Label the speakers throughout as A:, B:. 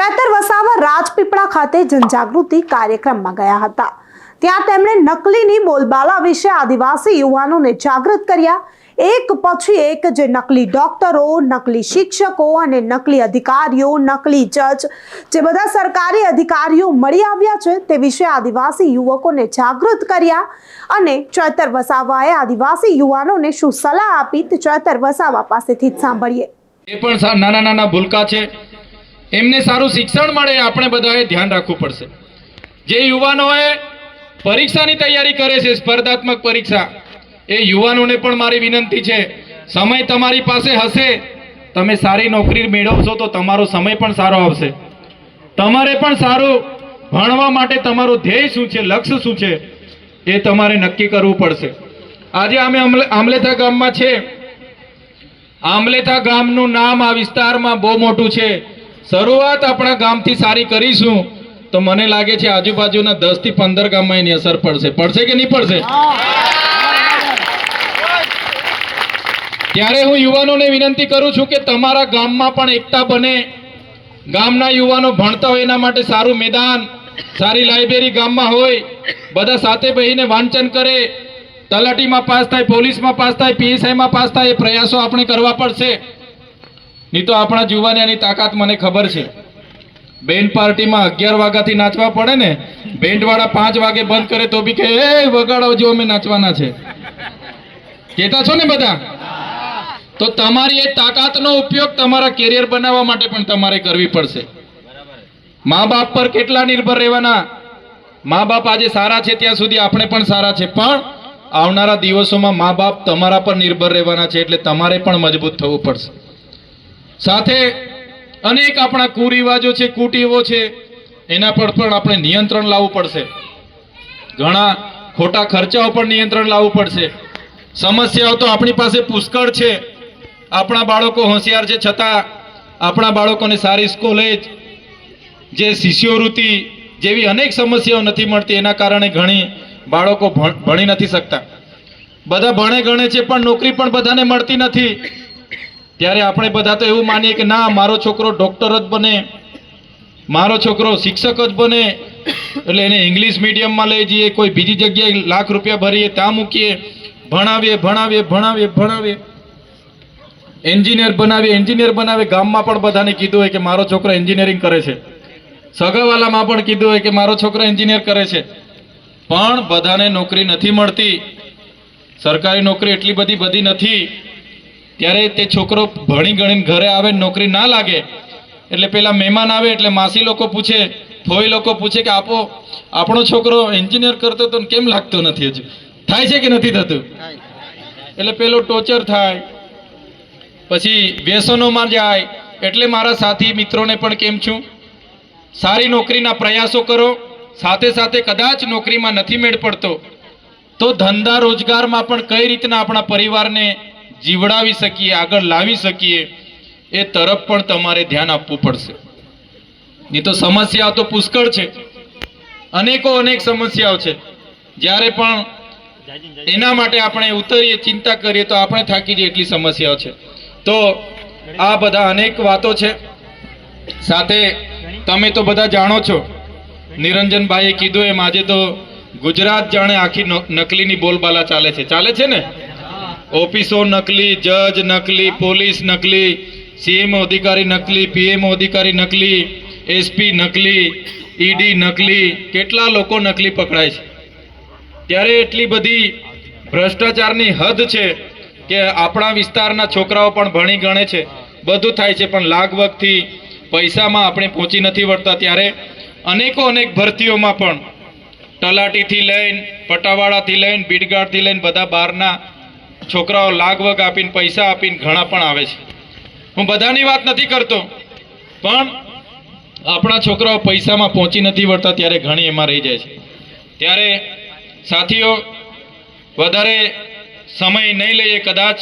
A: ચેતર વસાવા રાજપીપળા ખાતે જનજાગૃતિ કાર્યક્રમમાં ગયા હતા. ત્યાં તેમણે નકલીની બોલબાલા વિશે આદિવાસી યુવાનોને જાગૃત કર્યા. એક પછી એક જે નકલી ડોક્ટરો, નકલી શિક્ષકો અને નકલી અધિકારીઓ, નકલી જજ જે બધા સરકારી અધિકારીઓ મળી આવ્યા છે તે વિશે આદિવાસી યુવકોને જાગૃત કર્યા અને ચેતર વસાવાએ આદિવાસી યુવાનોને શું સલાહ આપી તે ચેતર વસાવા પાસેથી જ સાંભળીએ.
B: એ પણ નાના નાના ભૂલકા છે. એમને સારું શિક્ષણ મળે, આપણે બધાએ ધ્યાન રાખવું પડશે. જે યુવાનોએ પરીક્ષાની તૈયારી કરે છે, સ્પર્ધાત્મક પરીક્ષા, એ યુવાનોને પણ મારી વિનંતી છે, સમય તમારી પાસે હશે, તમે સારી નોકરી મેળવશો તો તમારો સમય પણ સારો આવશે. તમારે પણ સારું ભણવા માટે તમારું ધ્યેય શું છે, લક્ષ્ય શું છે, એ તમારે નક્કી કરવું પડશે. આજે અમે આમલે- આમલેથા ગામમાં છે. આમલેથા ગામનું નામ આ વિસ્તારમાં બહુ મોટું છે. શરૂઆત આપણા ગામથી સારી કરીશું. તો મને લાગે છે આજુબાજુના દસથી પંદર ગામમાં એની અસર પડશે. પડશે કે નહીં પડશે? ત્યારે હું યુવાનોને વિનંતી કરું છું કે તમારા ગામમાં પણ એકતા બને. ગામના યુવાનો ભણતા હોય એના માટે સારું મેદાન, સારી લાઇબ્રેરી ગામમાં હોય, બધા સાથે બહીને વાંચન કરે. તલાટીમાં પાસ થાય, પોલીસમાં પાસ થાય, પીએસઆઈમાં પાસ થાય, એ પ્રયાસો આપણે કરવા પડશે. નહીં તો આપણા જુવાનિયાની તાકાત મને ખબર છે. બેન્ડ પાર્ટીમાં અગિયાર વાગ્યાથી નાચવા પડે ને, બેન્ડવાળા પાંચ વાગે બંધ કરે તો બી કે એ વગાડો જો અમે નાચવાના છે. કહેતા છો ને બધા? તો તમારી એ તાકાતનો ઉપયોગ તમારા કેરિયર બનાવવા માટે પણ તમારે કરવી પડશે. મા બાપ પર કેટલા નિર્ભર રહેવાના? મા બાપ આજે સારા છે ત્યાં સુધી આપણે પણ સારા છે, પણ આવનારા દિવસોમાં મા બાપ તમારા પર નિર્ભર રહેવાના છે એટલે તમારે પણ મજબૂત થવું પડશે. સાથે અનેક આપણા કુરિવાજો છે કુટીઓ છે, એના પર પણ આપણે નિયંત્રણ લાવવું પડશે. ઘણા ખોટા ખર્ચાઓ પર નિયંત્રણ લાવવું પડશે. સમસ્યાઓ તો આપણી પાસે પુષ્કળ છે. આપણા બાળકો હોશિયાર છે છતાં આપણા બાળકોને સારી કોલેજ જે શિષ્યવૃત્તિ જેવી અનેક સમસ્યાઓ નથી મળતી, એના કારણે ઘણી બાળકો ભણી નથી શકતા. બધા ભણે ગણે છે પણ નોકરી પણ બધાને મળતી નથી. ત્યારે આપણે બધા તો એવું માનીએ કે ના, મારો છોકરો ડોક્ટર જ બને, મારો છોકરો શિક્ષક જ બને, એટલે એને ઇંગ્લિશ મીડિયમમાં લઈ જઈએ, કોઈ બીજી જગ્યાએ લાખ રૂપિયા ભરીએ, ત્યાં મૂકીએ, ભણાવીએ ભણાવીએ ભણાવીએ ભણાવીએ. એન્જિનિયર બનાવીએ એન્જિનિયર બનાવે ગામમાં પણ બધાને કીધું હોય કે મારો છોકરો એન્જિનિયરિંગ કરે છે. સગાવાલામાં પણ કીધું હોય કે મારો છોકરો એન્જિનિયર કરે છે. પણ બધાને નોકરી નથી મળતી. સરકારી નોકરી એટલી બધી બધી નથી. ત્યારે તે છોકરો ભણી ગણીને ઘરે આવે, નોકરી ના લાગે, એટલે પેલા મહેમાન આવે, એટલે માસી લોકો પૂછે, ફોઈ લોકો પૂછે કે આપો, આપણો છોકરો એન્જિનિયર કરતો તો કેમ લાગતો નથી હજુ? થાય છે કે નથી થતું? એટલે પેલો ટોર્ચર થાય, પછી વ્યસનોમાં જાય, એટલે મારા સાથી મિત્રોને પણ કેમ છું? સારી નોકરીના પ્રયાસો કરો, સાથે સાથે કદાચ નોકરીમાં નથી મેળ પડતો, તો ધંધા રોજગારમાં પણ કઈ રીતના આપણા પરિવારને જીવડાવી શકીએ, આગળ લાવી શકીએ, એ તરફ પણ તમારે ધ્યાન આપવું પડશે. નહીં તો સમસ્યાઓ તો પુષ્કળ છે. અનેકો અનેક સમસ્યાઓ છે. જ્યારે પણ એના માટે આપણે ઉતરીએ, ચિંતા કરીએ, તો આપણે થાકી જઈએ એટલી સમસ્યાઓ છે. તો આ બધા અનેક વાતો છે. સાથે તમે તો બધા જાણો છો. નિરંજનભાઈએ કીધું એમ, આજે તો ગુજરાત જાણે આખી નકલીની બોલબાલા ચાલે છે. ચાલે છે ને? ઓફિસો નકલી, જજ નકલી, પોલીસ નકલી, સીએમ અધિકારી નકલી, પીએમ અધિકારી નકલી, એસપી નકલી, ઈડી નકલી, કેટલા લોકો નકલી પકડાય છે? ત્યારે એટલી બધી ભ્રષ્ટાચારની હદ છે કે આપણા વિસ્તારના છોકરાઓ પણ ભણી ગણે છે, બધું થાય છે, પણ લાગવગથી પૈસામાં આપણે પહોંચી નથી વળતા ત્યારે અનેકો અનેક ભરતીઓમાં પણ તલાટીથી લઈને, પટાવાળાથી લઈને, બીડગાડથી લઈને બધા બહારના છોકરાઓ લાગવગ આપીને, પૈસા આપીને ઘણા પણ આવે છે. હું બધાની વાત નથી કરતો, પણ આપણા છોકરાઓ પૈસામાં પહોંચી નથી વળતા ત્યારે ઘણી એમાં રહી જાય છે. ત્યારે સાથીઓ, વધારે સમય નહીં લઈએ કદાચ,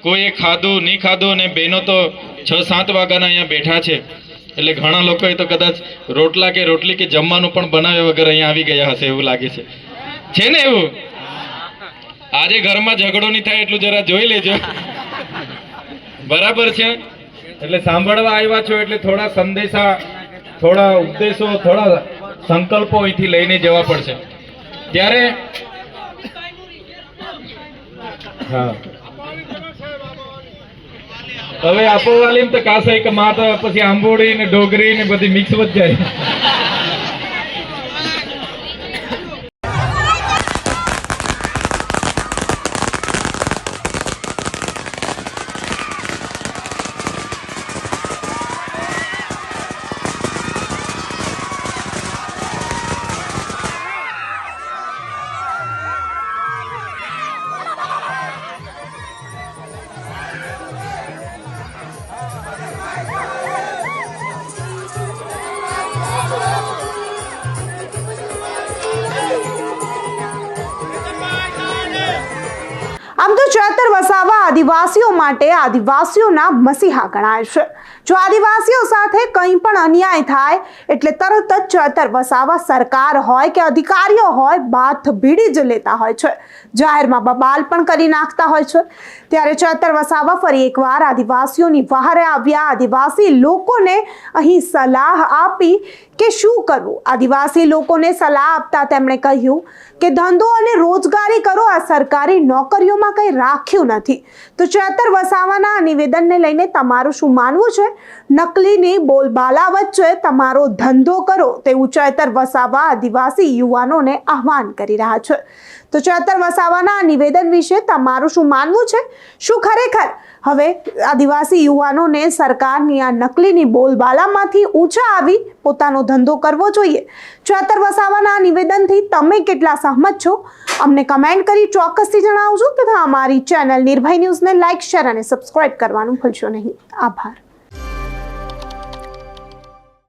B: કોઈએ ખાધું, નહીં ખાધું અને બહેનો તો છ, સાત વાગ્યાના અહીંયા બેઠા છે. એટલે ઘણા લોકોએ તો કદાચ રોટલા કે રોટલી કે જમવાનું પણ બનાવ્યા વગર અહીંયા આવી ગયા હશે એવું લાગે છે. છે ને એવું? આજે ઘરમાં ઝઘડો નહીં થાય એટલું જરા જોઈ લેજો. બરાબર છે? એટલે સાંભળવા આવ્યા છો એટલે થોડા સંદેશા, થોડા ઉપદેશો, થોડા સંકલ્પો અહીંથી લઈને જવા પડશે. ત્યારે હા. હવે આપો વાલી તો કાસાઈ કે માં પછી આંબોડી ને ડોગરી ને બધી મિક્સ વધ જાય.
A: આદિવાસીઓ માટે આદિવાસીઓના મસીહા ગણાય છે. જો આદિવાસીઓ સાથે કંઈ પણ અન્યાય થાય, એટલે તરત જ ચળતર વસાવા સરકાર હોય કે અધિકારીઓ હોય, બાથ ભીડી જ લેતા હોય છે. જાહેરમાં બબાલ પણ કરી નાખતા હોય છે. ત્યારે ચળતર વસાવા ફરી એકવાર આદિવાસીઓની વહારે આવ્યા આદિવાસી લોકોને અહીં સલાહ આપી કે શું કરવું? આદિવાસી લોકોને સલાહ આપતા તેમણે કહ્યું કે ધંધો અને રોજગારી કરો, આ સરકારી નોકરીઓમાં કંઈ રાખ્યું નથી. તો ચેતર વસાવાના નિવેદનને લઈને તમારું શું માનવું છે? નકલીની બોલબાલા વચ્ચે તમારો ધંધો કરો, તેવું ચેતર વસાવા આદિવાસી યુવાનોને આહવાન કરી રહ્યા છે. તો ચેતર વસાવાના નિવેદન વિશે તમારું શું માનવું છે? શું ખરેખર? હવે આદિવાસી યુવાનોને સરકારની આ નકલીની બોલબાલામાંથી ઊંચા આવી પોતાનો ધંધો કરવો જોઈએ? ચેતર વસાવાના નિવેદનથી તમે કેટલા સહમત છો? અમને કમેન્ટ કરી ચોક્કસથી જણાવજો તથા અમારી ચેનલ નિર્ભય ન્યૂઝને લાઇક, શેર અને સબસ્ક્રાઇબ કરવાનું ભૂલશો નહીં. આભાર.